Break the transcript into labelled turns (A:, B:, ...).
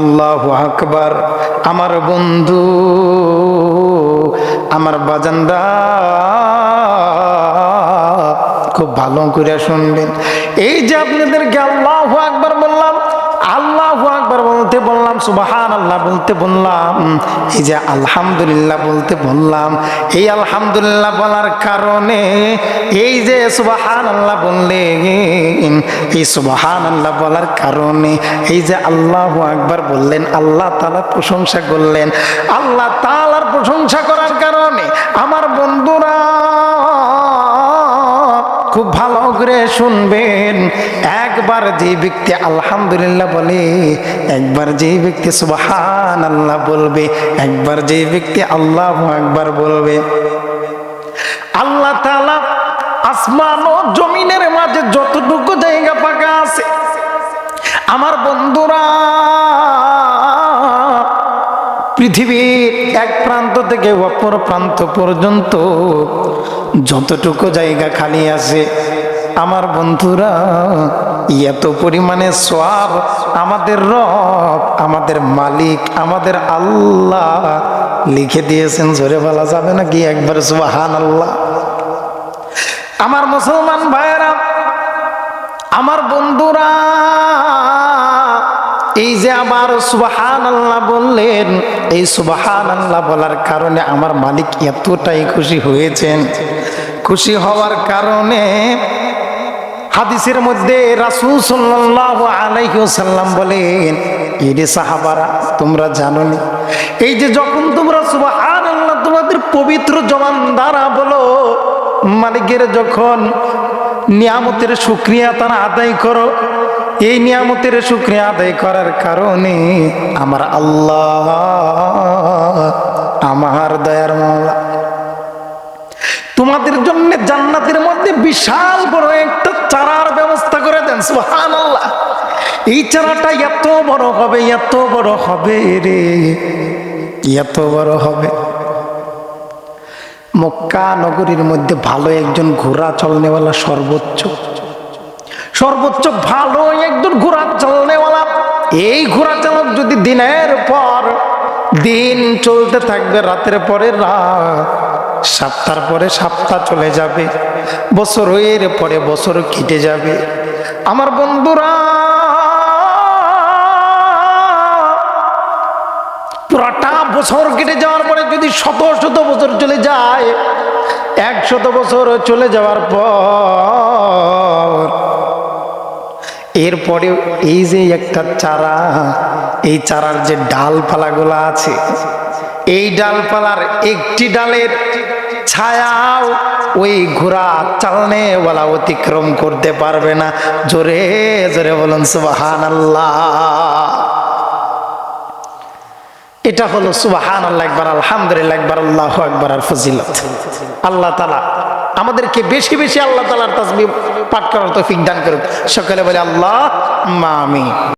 A: আল্লাহ আকবার। আমার বন্ধু, আমার বাজান্দা খুব ভালো করে শুনবেন। এই যে আপনাদেরকে আল্লাহ আকবার সুবাহান আল্লাহ বলতে বললাম, এই যে আলহামদুলিল্লাহ বলতে বললাম, এই আলহামদুলিল্লাহ বলার কারণে এই যে সুবাহান আল্লাহ বললেন, এই সুবাহান আল্লাহ বলার কারণে এই যে আল্লাহ আকবার বললেন, আল্লাহ তালা প্রশংসা করলেন। আল্লাহ তালার প্রশংসা করার কারণে আমার বন্ধুরা খুব ভালো করে শুনবেন। একবার যে ব্যক্তি আলহামদুলিল্লাহ বলে, একবার যে ব্যক্তি সুবাহান আল্লাহ বলবে, একবার যে ব্যক্তি আল্লাহ একবার বলবে। আল্লাহ তাআলা আসমান ও জমিনের মাঝে যতটুকু জায়গা ফাঁকা আছে, আমার বন্ধুরা পৃথিবীর এক প্রান্ত থেকে অপর প্রান্ত পর্যন্ত যতটুকু জায়গা খালি আছে, আমার বন্ধুরা, এত পরিমাণে সব আমাদের রব, আমাদের মালিক, আমাদের আল্লাহ লিখে দিয়েছেন ঝরে বলা যাবে নাকি একবার? সুবাহান আল্লাহ আমার মুসলমান ভাইয়েরা, আমার বন্ধুরা, এই যে আবার সুবাহান আল্লাহ বললেন এই সুবাহান আল্লাহ বলার কারণে আমার মালিক এতটাই খুশি হয়েছেন। খুশি হওয়ার কারণে হাদিসের মধ্যে রাসূল সাল্লাল্লাহু আলাইহি ওয়াসাল্লাম বলেন, এরে সাহাবারা, তোমরা জানো এই যে যখন তোমরা সুবাহান আল্লাহ তোমাদের পবিত্র জবান দ্বারা বলো, মালিকের যখন নিয়ামতের শুক্রিয়া তারা আদায় করো এই নিয়ামতের শুক্রিয়া আদায় করার কারণে আমার আল্লাহ আমার দয়ার মাওলা। তোমাদের জন্য জান্নাতের মধ্যে বিশাল বড় একটা চারার ব্যবস্থা করে দেন, সুবহানাল্লাহ। এই চারাটা এত বড় হবে, এত বড় হবে রে, এত বড় হবে। মক্কা নগরীর মধ্যে ভালো একজন ঘোড়া চলনেওয়ালা সর্বোচ্চ। সর্বোচ্চ ভালো একজন ঘোড়া চলনেওয়ালা। এই ঘোড়া চালক যদি দিনের পর দিন চলতে থাকবে, রাতের পরে রাত সপ্তাহ পরে সপ্তাহ চলে যাবে, বছরের পরে বছর কেটে যাবে। আমার বন্ধুরা, পুরাটা বছর কেটে যাওয়ার পরে যদি শত শত বছর চলে যায়, একশত বছর চলে যাওয়ার পর এরপরে এই যে একটা চারা, এই চারার যে ডালপালাগুলো আছে, এই ডালপালার একটি ডালের ছায়াও ওই ঘোড়া চালনেওয়ালা অতিক্রম করতে পারবে না। জোরে জোরে বলুন সুবাহান এটা হলো সুবাহান আল্লাহ একবার, আলহামদুলিল্লাহ একবার, আল্লাহ একবার আর ফজিলত। আল্লাহ তালা আমাদেরকে বেশি বেশি আল্লাহ তালার তাসবি পাঠ করার তৌফিক দান করুক। সকালে বলে আল্লাহ মামি